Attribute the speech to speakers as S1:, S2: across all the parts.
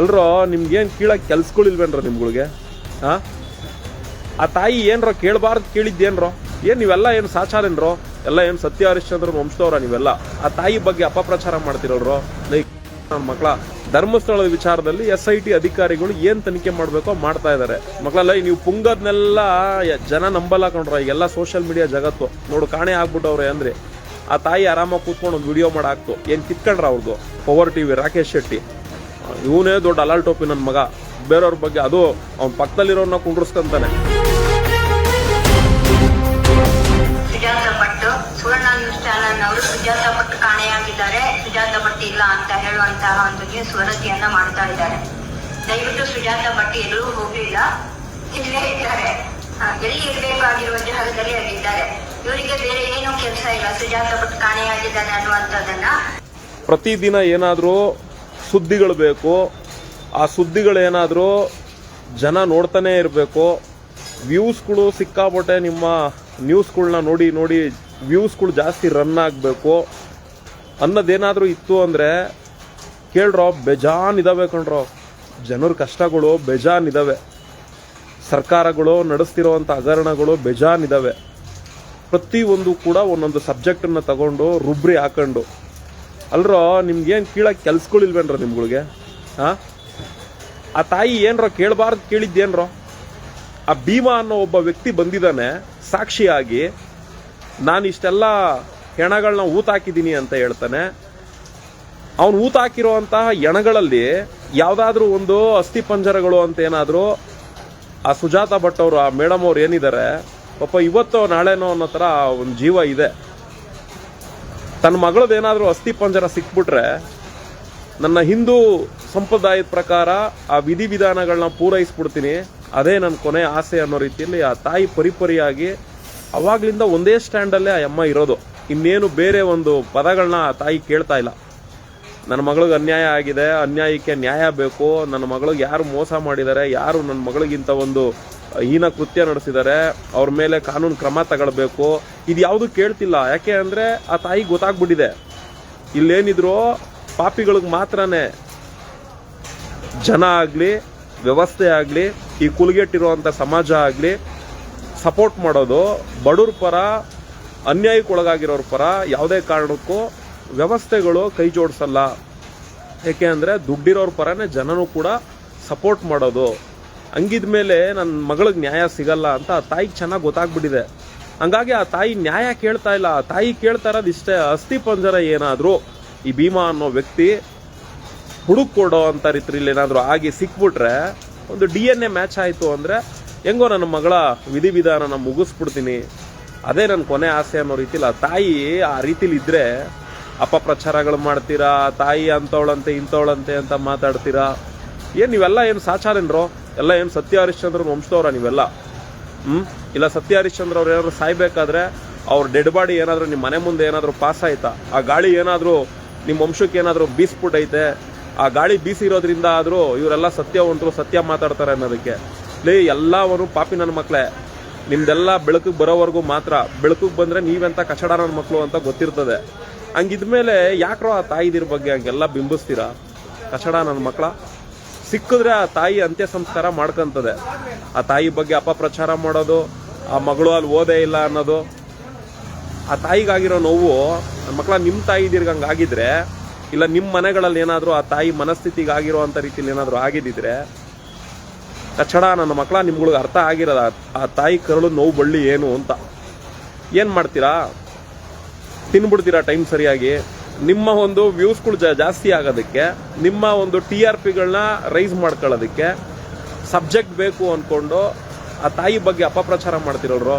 S1: ಅಲ್ರೋ, ನಿಮ್ಗೇನು ಕೀಳಕ್ಕೆ ಕೆಲ್ಸಗಳಿಲ್ವೇನ್ರೋ ನಿಮ್ಗಳಿಗೆ? ಹಾಂ ಆ ತಾಯಿ ಏನ್ರ ಕೇಳಬಾರ್ದು ಕೇಳಿದ್ದೇನ್ರೋ? ಏನು ನೀವೆಲ್ಲ ಏನು ಸಾಚಾರೇನ್ರೋ? ಎಲ್ಲ ಏನು ಸತ್ಯ ಹರಿಶ್ಚಂದ್ರ ವಂಶದವ್ರ ನೀವೆಲ್ಲ? ಆ ತಾಯಿ ಬಗ್ಗೆ ಅಪಪ್ರಚಾರ ಮಾಡ್ತಿರೋರು ನನ್ನ ಮಕ್ಕಳ ಧರ್ಮಸ್ಥಳದ ವಿಚಾರದಲ್ಲಿ ಎಸ್ ಐ ಟಿ ಅಧಿಕಾರಿಗಳು ಏನು ತನಿಖೆ ಮಾಡಬೇಕೋ ಮಾಡ್ತಾ ಇದ್ದಾರೆ ಮಕ್ಕಳಲ್ಲ ನೀವು ಪುಂಗದ್ನೆಲ್ಲ ಜನ ನಂಬಲ್ಲ ಕಂಡ್ರ ಈಗೆಲ್ಲ ಸೋಷಿಯಲ್ ಮೀಡಿಯಾ ಜಗತ್ತು. ನೋಡು, ಕಾಣೆ ಆಗ್ಬಿಟ್ಟವ್ರೆ ಅಂದ್ರೆ. ಆ ತಾಯಿ ಆರಾಮಾಗಿ ಕೂತ್ಕೊಂಡು ಒಂದು ವಿಡಿಯೋ ಮಾಡಾಕ್ತು. ಏನು ಕಿತ್ಕೊಂಡ್ರ ಅವ್ರದ್ದು ಪವರ್ ಟಿವಿ, ರಾಕೇಶ್ ಶೆಟ್ಟಿ. ಇವನೇ ದೊಡ್ಡ ಅಲಾಲ್ ಟೋಪಿ ನನ್ನ ಮಗ. ಬೇರೆಯವ್ರ ಬಗ್ಗೆ ಅದು ಅವ್ನ ಪಕ್ಕದಲ್ಲಿರೋನ್ನ ಕುಂಡ್ರಸ್ಕೊಂತಾನೆ.
S2: ಸುಜಾತ ಭಟ್ ಸುವರ್ಣ ನ್ಯೂಸ್ ಚಾನೆಲ್ ಅವರು ಸುಜಾತ ಭಟ್ ಕಾಣೆಯಾಗಿದ್ದಾರೆ. ಸುಜಾತ ಭಟ್ ಇಲ್ಲ ಅಂತ ಹೇಳುವಂತಹ ಒಂದು ನ್ಯೂಸ್ ವರದಿಯನ್ನ ಮಾಡ್ತಾ ಇದ್ದಾರೆ. ದಯವಿಟ್ಟು ಸುಜಾತ ಭಟ್ ಎಲ್ಲೂ ಹೋಗಲಿಲ್ಲ. ಇಲ್ಲೇ ಇದ್ದಾರೆ. ಎಲ್ಲಿ ಇರಬೇಕಾಗಿರುವ ಜಾಗದಲ್ಲಿ ಅಲ್ಲಿದ್ದಾರೆ. ಇವರಿಗೆ ಬೇರೆ ಏನೂ ಕೆಲಸ ಇಲ್ಲ. ಸುಜಾತ ಭಟ್ ಕಾಣೆಯಾಗಿದ್ದಾನೆ ಅನ್ನುವಂಥದ್ದನ್ನ
S1: ಪ್ರತಿದಿನ ಏನಾದರೂ ಸುದ್ದಿಗಳು ಬೇಕು, ಆ ಸುದ್ದಿಗಳೇನಾದರೂ ಜನ ನೋಡ್ತಾನೆ ಇರಬೇಕು. ವ್ಯೂಸ್ಗಳು ಸಿಕ್ಕಾಪಟ್ಟೆ ನಿಮ್ಮ ನ್ಯೂಸ್ಗಳನ್ನ ನೋಡಿ ನೋಡಿ ವ್ಯೂಸ್ಗಳು ಜಾಸ್ತಿ ರನ್ ಆಗಬೇಕು. ಅನ್ನೋದೇನಾದರೂ ಇತ್ತು ಅಂದರೆ ಕೇಳ್ರೋ, ಬೇಜಾನ್ ಇದಾವೆ ಕಣ್ರೋ. ಜನರ ಕಷ್ಟಗಳು ಬೇಜಾನ್ ಇದಾವೆ. ಸರ್ಕಾರಗಳು ನಡೆಸ್ತಿರೋವಂಥ ಹಗರಣಗಳು ಬೇಜಾನ್ ಇದಾವೆ. ಪ್ರತಿಯೊಂದು ಕೂಡ ಒಂದೊಂದು ಸಬ್ಜೆಕ್ಟನ್ನು ತಗೊಂಡು ರುಬ್ರಿ ಹಾಕೊಂಡು ಅಲ್ರೋ ನಿಮ್ಗೇನು ಕೀಳಕ್ಕೆ ಕೆಲ್ಸಗಳಿಲ್ವೇನ್ರೋ ನಿಮ್ಗಳಿಗೆ? ಹಾಂ? ಆ ತಾಯಿ ಏನ್ರೋ ಕೇಳಬಾರ್ದು ಕೇಳಿದ್ದೇನ್ರೋ? ಆ ಭೀಮಾ ಅನ್ನೋ ಒಬ್ಬ ವ್ಯಕ್ತಿ ಬಂದಿದ್ದಾನೆ, ಸಾಕ್ಷಿಯಾಗಿ, ನಾನು ಇಷ್ಟೆಲ್ಲ ಹೆಣಗಳನ್ನ ಊತ ಹಾಕಿದ್ದೀನಿ ಅಂತ ಹೇಳ್ತಾನೆ. ಅವನು ಊತ ಹಾಕಿರುವಂತಹ ಹೆಣಗಳಲ್ಲಿ ಯಾವುದಾದ್ರೂ ಒಂದು ಅಸ್ಥಿ ಪಂಜರಗಳು ಅಂತ ಏನಾದರೂ, ಆ ಸುಜಾತ ಭಟ್ ಅವರು, ಆ ಮೇಡಮ್ ಅವ್ರು ಏನಿದ್ದಾರೆ ಪಾಪ ಇವತ್ತೋ ನಾಳೆನೋ ಅನ್ನೋ ಥರ ಒಂದು ಜೀವ ಇದೆ. ತನ್ನ ಮಗಳದೇನಾದರೂ ಅಸ್ಥಿ ಪಂಜರ ಸಿಕ್ಬಿಟ್ರೆ ನನ್ನ ಹಿಂದೂ ಸಂಪ್ರದಾಯದ ಪ್ರಕಾರ ಆ ವಿಧಿವಿಧಾನಗಳನ್ನ ಪೂರೈಸ್ಬಿಡ್ತೀನಿ. ಅದೇ ನನ್ನ ಕೊನೆ ಆಸೆ ಅನ್ನೋ ರೀತಿಯಲ್ಲಿ ಆ ತಾಯಿ ಪರಿಪರಿಯಾಗಿ ಅವಾಗ್ಲಿಂದ ಒಂದೇ ಸ್ಟ್ಯಾಂಡಲ್ಲೇ ಆ ಅಮ್ಮ ಇರೋದು. ಇನ್ನೇನು ಬೇರೆ ಒಂದು ಪದಗಳನ್ನ ಆ ತಾಯಿ ಕೇಳ್ತಾ ಇಲ್ಲ. ನನ್ನ ಮಗಳಿಗೆ ಅನ್ಯಾಯ ಆಗಿದೆ, ಅನ್ಯಾಯಕ್ಕೆ ನ್ಯಾಯ ಬೇಕು, ನನ್ನ ಮಗಳಿಗೆ ಯಾರು ಮೋಸ ಮಾಡಿದ್ದಾರೆ, ಯಾರು ನನ್ನ ಮಗಳಿಗಿಂತ ಒಂದು ಹೀನ ಕೃತ್ಯ ನಡೆಸಿದ್ದಾರೆ, ಅವ್ರ ಮೇಲೆ ಕಾನೂನು ಕ್ರಮ ತಗೊಳ್ಬೇಕು ಇದು ಯಾವುದು ಕೇಳ್ತಿಲ್ಲ. ಯಾಕೆ ಅಂದ್ರೆ ಆ ತಾಯಿ ಗೊತ್ತಾಗ್ಬಿಟ್ಟಿದೆ. ಇಲ್ಲೇನಿದ್ರು ಪಾಪಿಗಳಿಗೆ ಮಾತ್ರನೇ ಜನ ಆಗಲಿ, ವ್ಯವಸ್ಥೆ ಆಗಲಿ, ಈ ಕುಲಗೆಟ್ಟಿರುವಂಥ ಸಮಾಜ ಆಗಲಿ ಸಪೋರ್ಟ್ ಮಾಡೋದು ಬಡವ್ರ ಪರ, ಅನ್ಯಾಯಕ್ಕೊಳಗಾಗಿರೋರ ಪರ ಯಾವುದೇ ಕಾರಣಕ್ಕೂ ವ್ಯವಸ್ಥೆಗಳು ಕೈ ಜೋಡಿಸಲ್ಲ. ಯಾಕೆ ಅಂದರೆ ದುಡ್ಡಿರೋರ ಪರನೇ ಜನನೂ ಕೂಡ ಸಪೋರ್ಟ್ ಮಾಡೋದು. ಹಂಗಿದ್ಮೇಲೆ ನನ್ನ ಮಗಳಿಗೆ ನ್ಯಾಯ ಸಿಗಲ್ಲ ಅಂತ ತಾಯಿಗೆ ಚೆನ್ನಾಗಿ ಗೊತ್ತಾಗ್ಬಿಟ್ಟಿದೆ. ಹಂಗಾಗಿ ಆ ತಾಯಿ ನ್ಯಾಯ ಕೇಳ್ತಾ ಇಲ್ಲ. ಆ ತಾಯಿ ಕೇಳ್ತಾ ಇರೋದು ಇಷ್ಟೇ, ಅಸ್ಥಿ ಪಂಜರ ಏನಾದರೂ ಈ ಭೀಮಾ ಅನ್ನೋ ವ್ಯಕ್ತಿ ಹುಡುಕ್ ಕೊಡೋ ಅಂತ ರೀತಿಯಲ್ಲಿ ಏನಾದರೂ ಆಗಿ ಸಿಕ್ಬಿಟ್ರೆ ಒಂದು ಡಿ ಎನ್ ಎ ಮ್ಯಾಚ್ ಆಯಿತು ಅಂದರೆ ಹೆಂಗೋ ನನ್ನ ಮಗಳ ವಿಧಿವಿಧಾನನ ಮುಗಿಸ್ಬಿಡ್ತೀನಿ. ಅದೇ ನನ್ನ ಕೊನೆ ಆಸೆ ಅನ್ನೋ ರೀತಿಲಿ ಆ ತಾಯಿ ಆ ರೀತಿಲಿ ಇದ್ರೆ ಅಪಪ್ರಚಾರಗಳು ಮಾಡ್ತೀರಾ ತಾಯಿ ಅಂಥವಳಂತೆ ಇಂಥವಳಂತೆ ಅಂತ ಮಾತಾಡ್ತೀರಾ? ಏನು ನೀವೆಲ್ಲ ಏನು ಸಾಚಾರೇನ್ರೋ ಎಲ್ಲ ಏನು ಸತ್ಯ ಹರಿಶ್ಚಂದ್ರನ ವಂಶದವ್ರ ನೀವೆಲ್ಲ? ಹ್ಮ್? ಇಲ್ಲ ಸತ್ಯ ಹರಿಶ್ಚಂದ್ರ ಅವ್ರು ಏನಾದ್ರು ಸಾಯ್ಬೇಕಾದ್ರೆ ಅವ್ರ ಡೆಡ್ ಬಾಡಿ ಏನಾದ್ರು ನಿಮ್ಮ ಮನೆ ಮುಂದೆ ಏನಾದರೂ ಪಾಸ್ ಆಯ್ತಾ? ಆ ಗಾಳಿ ಏನಾದರೂ ನಿಮ್ಮ ವಂಶಕ್ಕೆ ಏನಾದರೂ ಬೀಸ್ಬಿಟ್ಟೈತೆ? ಆ ಗಾಳಿ ಬೀಸಿರೋದ್ರಿಂದ ಆದ್ರೂ ಇವರೆಲ್ಲ ಸತ್ಯವಂತರು ಸತ್ಯ ಮಾತಾಡ್ತಾರೆ ಅನ್ನೋದಕ್ಕೆ. ಲೇ, ಎಲ್ಲವನು ಪಾಪಿ ನನ್ನ ಮಕ್ಕಳೇ ನಿಮ್ದೆಲ್ಲ ಬೆಳಕಿಗೆ ಬರೋವರೆಗೂ ಮಾತ್ರ. ಬೆಳಕಿಗೆ ಬಂದ್ರೆ ನೀವೆಂಥ ಕಚಡ ನನ್ನ ಮಕ್ಕಳು ಅಂತ ಗೊತ್ತಿರ್ತದೆ. ಹಂಗಿದ್ಮೇಲೆ ಯಾಕ್ರೋ ಆ ತಾಯಿದಿರ ಬಗ್ಗೆ ಹಂಗೆಲ್ಲ ಬಿಂಬಿಸ್ತೀರಾ? ಕಚಡ ನನ್ನ ಮಕ್ಕಳ ಸಿಕ್ಕಿದ್ರೆ ಆ ತಾಯಿ ಅಂತ್ಯ ಸಂಸ್ಕಾರ ಮಾಡ್ಕಂತದೆ. ಆ ತಾಯಿ ಬಗ್ಗೆ ಅಪಪ್ರಚಾರ ಮಾಡೋದು, ಆ ಮಗಳು ಅಲ್ಲಿ ಓದೇ ಇಲ್ಲ ಅನ್ನೋದು. ಆ ತಾಯಿಗಾಗಿರೋ ನೋವು ಮಕ್ಕಳ ನಿಮ್ಮ ತಾಯಿ ಆಗಿದ್ರೆ, ಇಲ್ಲ ನಿಮ್ಮ ಮನೆಗಳಲ್ಲಿ ಏನಾದರೂ ಆ ತಾಯಿ ಮನಸ್ಥಿತಿಗೆ ಆಗಿರುವಂಥ ರೀತಿಯಲ್ಲಿ ಏನಾದರೂ ಆಗಿದ್ದಿದ್ರೆ ಕಚ್ಚಡ ನನ್ನ ಮಕ್ಕಳ ನಿಮ್ಗಳಿಗೆ ಅರ್ಥ ಆಗಿರೋದ ಆ ತಾಯಿ ಕರಳು ನೋವು ಬಳ್ಳಿ ಏನು ಅಂತ. ಏನು ಮಾಡ್ತೀರಾ? ತಿನ್ಬಿಡ್ತೀರಾ ಟೈಮ್ ಸರಿಯಾಗಿ? ನಿಮ್ಮ ಒಂದು ವ್ಯೂಸ್ಗಳು ಜಾಸ್ತಿ ಆಗೋದಕ್ಕೆ, ನಿಮ್ಮ ಒಂದು ಟಿ ಆರ್ ಪಿಗಳನ್ನ ರೈಸ್ ಮಾಡ್ಕೊಳ್ಳೋದಕ್ಕೆ ಸಬ್ಜೆಕ್ಟ್ ಬೇಕು ಅಂದ್ಕೊಂಡು ಆ ತಾಯಿ ಬಗ್ಗೆ ಅಪಪ್ರಚಾರ ಮಾಡ್ತಿರೋರು.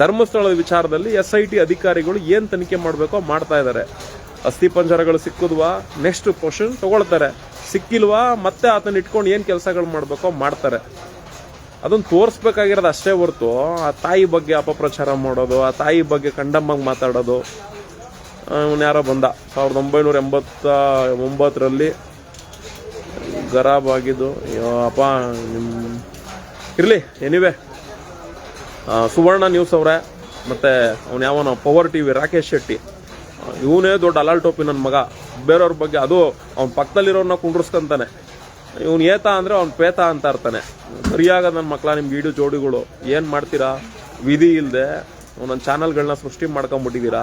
S1: ಧರ್ಮಸ್ಥಳದ ವಿಚಾರದಲ್ಲಿ ಎಸ್ ಐ ಟಿ ಅಧಿಕಾರಿಗಳು ಏನು ತನಿಖೆ ಮಾಡಬೇಕೋ ಮಾಡ್ತಾ ಇದ್ದಾರೆ. ಅಸ್ಥಿ ಪಂಜರಗಳು ಸಿಕ್ಕುದ್ವಾ? ನೆಕ್ಸ್ಟ್ ಕ್ವಶನ್ ತಗೊಳ್ತಾರೆ. ಸಿಕ್ಕಿಲ್ವಾ? ಮತ್ತೆ ಆತನ ಇಟ್ಕೊಂಡು ಏನು ಕೆಲಸಗಳು ಮಾಡಬೇಕೋ ಮಾಡ್ತಾರೆ. ಅದನ್ನು ತೋರಿಸ್ಬೇಕಾಗಿರೋದು ಅಷ್ಟೇ ಹೊರತು, ಆ ತಾಯಿ ಬಗ್ಗೆ ಅಪಪ್ರಚಾರ ಮಾಡೋದು, ಆ ತಾಯಿ ಬಗ್ಗೆ ಕಂಡಮ್ಮಾಗಿ ಮಾತಾಡೋದು ಅವನು ಯಾರೋ ಬಂದ. ಸಾವಿರದ ಒಂಬೈನೂರ ಎಂಬತ್ತ ಒಂಬತ್ತರಲ್ಲಿ ಗರಾಬ್ ಆಗಿದ್ದು ಅಯ್ಯೋ, ಅಪ್ಪ ನಿಮ್ಮ ಇರಲಿ ಎನಿವೆ ಸುವರ್ಣ ನ್ಯೂಸ್ ಅವರೇ, ಮತ್ತು ಅವನು ಯಾವನ power T V Rakesh Shetty. ಇವನೇ ದೊಡ್ಡ ಅಲಾಲ್ ಟೋಪಿ ನನ್ನ ಮಗ. ಬೇರೆಯವ್ರ ಬಗ್ಗೆ ಅದು ಅವ್ನ ಪಕ್ಕದಲ್ಲಿರೋನ್ನ ಕುಂಡ್ರಸ್ಕೊಂತಾನೆ. ಇವನು ಏತ ಅಂದರೆ ಅವ್ನು ಪೇತ ಅಂತ ಇರ್ತಾನೆ ಸರಿಯಾಗ ನನ್ನ ಮಕ್ಕಳ ನಿಮ್ಮ ವೀಡಿಯೋ ಜೋಡಿಗಳು. ಏನು ಮಾಡ್ತೀರಾ? ವಿಧಿ ಇಲ್ಲದೆ ಒಂದೊಂದು ಚಾನಲ್ಗಳನ್ನ ಸೃಷ್ಟಿ ಮಾಡ್ಕೊಂಬಿಟ್ಟಿದ್ದೀರಾ?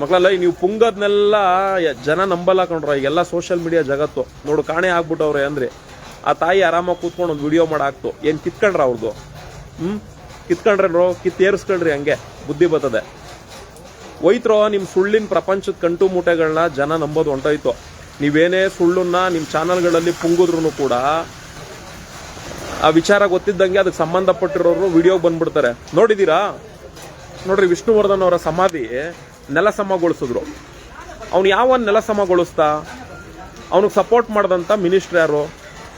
S1: ಮಕ್ಕಳಲ್ಲ ನೀವು ಪುಂಗದ್ನೆಲ್ಲ ಜನ ನಂಬಲ್ಲ ಕಂಡ್ರ ಈಗೆಲ್ಲ ಸೋಷಿಯಲ್ ಮೀಡಿಯಾ ಜಗತ್ತು. ನೋಡು, ಕಾಣೆ ಆಗ್ಬಿಟ್ಟವ್ರೆ ಅಂದ್ರೆ, ಆ ತಾಯಿ ಆರಾಮಾಗಿ ಕೂತ್ಕೊಂಡು ಒಂದು ವಿಡಿಯೋ ಮಾಡಾಕ್ತು. ಏನು ಕಿತ್ಕೊಂಡ್ರ ಅವ್ರದ್ದು ಕಿತ್ಕೊಂಡ್ರೆ ನೋ ಕಿತ್ತೇರಿಸ್ಕೊಳ್ರಿ ಹಂಗೆ, ಬುದ್ಧಿ ಬರ್ತದೆ. ಹೋಯ್ತ್ರೋ ನಿಮ್ಮ ಸುಳ್ಳಿನ ಪ್ರಪಂಚದ ಕಂಟು ಮೂಟೆಗಳನ್ನ ಜನ ನಂಬೋದು ಹೊಂಟೋಯ್ತು. ನೀವೇನೇ ಸುಳ್ಳನ್ನ ನಿಮ್ಮ ಚಾನಲ್ಗಳಲ್ಲಿ ಪುಂಗುದ್ರು ಕೂಡ, ಆ ವಿಚಾರ ಗೊತ್ತಿದ್ದಂಗೆ ಅದಕ್ಕೆ ಸಂಬಂಧಪಟ್ಟಿರೋರು ವಿಡಿಯೋ ಬಂದ್ಬಿಡ್ತಾರೆ. ನೋಡಿದೀರಾ? ನೋಡ್ರಿ, ವಿಷ್ಣುವರ್ಧನ್ ಅವರ ಸಮಾಧಿ. ನೆಲ ಸಮಗೊಳಿಸಿದ್ರು ಅವ್ನು ಯಾವ ನೆಲ ಸಮಗೊಳಿಸ್ತಾ ಅವನಿಗೆ ಸಪೋರ್ಟ್ ಮಾಡ್ದಂಥ ಮಿನಿಸ್ಟ್ರ್ ಯಾರು?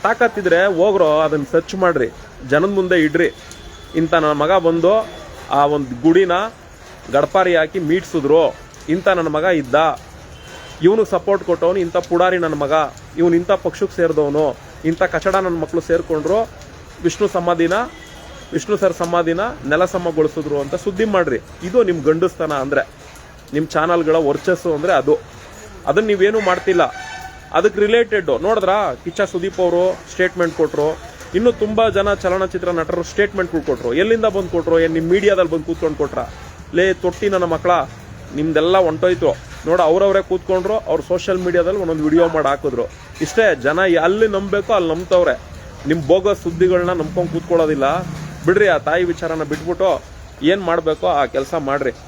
S1: ತಾಕತ್ತಿದ್ರೆ ಹೋಗ್ರೋ ಅದನ್ನ ಸರ್ಚ್ ಮಾಡ್ರಿ. ಜನದ ಮುಂದೆ ಇಡ್ರಿ. ಇಂಥ ನನ್ನ ಮಗ ಬಂದು ಆ ಒಂದು ಗುಡಿನ ಗಡಪಾರಿ ಹಾಕಿ ಮೀಟ್ಸಿದ್ರು. ಇಂಥ ನನ್ನ ಮಗ ಇದ್ದ. ಇವನಿಗೆ ಸಪೋರ್ಟ್ ಕೊಟ್ಟವನು ಇಂಥ ಪುಡಾರಿ ನನ್ನ ಮಗ. ಇವನು ಇಂಥ ಪಕ್ಷಕ್ಕೆ ಸೇರಿದವನು. ಇಂಥ ಕಚಡ ನನ್ನ ಮಕ್ಕಳು ಸೇರಿಕೊಂಡ್ರು. ವಿಷ್ಣು ಸಮಾಧಿನ, ವಿಷ್ಣು ಸರ್ ಸಮಾಧಿನ ನೆಲ ಸಮಗೊಳಿಸಿದ್ರು ಅಂತ ಸುದ್ದಿ ಮಾಡ್ರಿ. ಇದು ನಿಮ್ಮ ಗಂಡಸ್ತನ ಅಂದ್ರೆ. ನಿಮ್ಮ ಚಾನಲ್ಗಳ ವರ್ಚಸ್ಸು ಅಂದರೆ ಅದು. ಅದನ್ನ ನೀವೇನು ಮಾಡ್ತಿಲ್ಲ. ಅದಕ್ಕೆ ರಿಲೇಟೆಡ್ ನೋಡಿದ್ರಾ? ಕಿಚ್ಚ ಸುದೀಪ್ ಅವರು ಸ್ಟೇಟ್ಮೆಂಟ್ ಕೊಟ್ಟರು ಇನ್ನು ತುಂಬ ಜನ ಚಲನಚಿತ್ರ ನಟರು ಸ್ಟೇಟ್ಮೆಂಟ್ಗಳು ಕೊಟ್ಟರು ಎಲ್ಲಿಂದ ಬಂದು ಕೊಟ್ರು? ಏನು ನಿಮ್ಮ ಮೀಡಿಯಾದಲ್ಲಿ ಬಂದು ಕೂತ್ಕೊಂಡು ಕೊಟ್ರ? ಲೇ, ತೊಟ್ಟಿ ನನ್ನ ಮಕ್ಕಳ ನಿಮ್ದೆಲ್ಲ ಹೊಂಟೋಯ್ತು ನೋಡ ಅವರವರೇ ಕೂತ್ಕೊಂಡ್ರು, ಅವ್ರು ಸೋಷಿಯಲ್ ಮೀಡಿಯಾದಲ್ಲಿ ಒಂದೊಂದು ವಿಡಿಯೋ ಮಾಡಿ ಹಾಕಿದ್ರು. ಇಷ್ಟೇ, ಜನ ಅಲ್ಲಿ ನಂಬಬೇಕು ಅಲ್ಲಿ ನಂಬ್ತವ್ರೆ. ನಿಮ್ಮ ಬೋಗಸ್ ಸುದ್ದಿಗಳನ್ನ ನಂಬ್ಕೊಂಡು ಕೂತ್ಕೊಳ್ಳೋದಿಲ್ಲ. ಬಿಡ್ರಿ, ಆ ತಾಯಿ ವಿಚಾರನ ಬಿಟ್ಬಿಟ್ಟು ಏನು ಮಾಡಬೇಕೋ ಆ ಕೆಲಸ ಮಾಡ್ರಿ.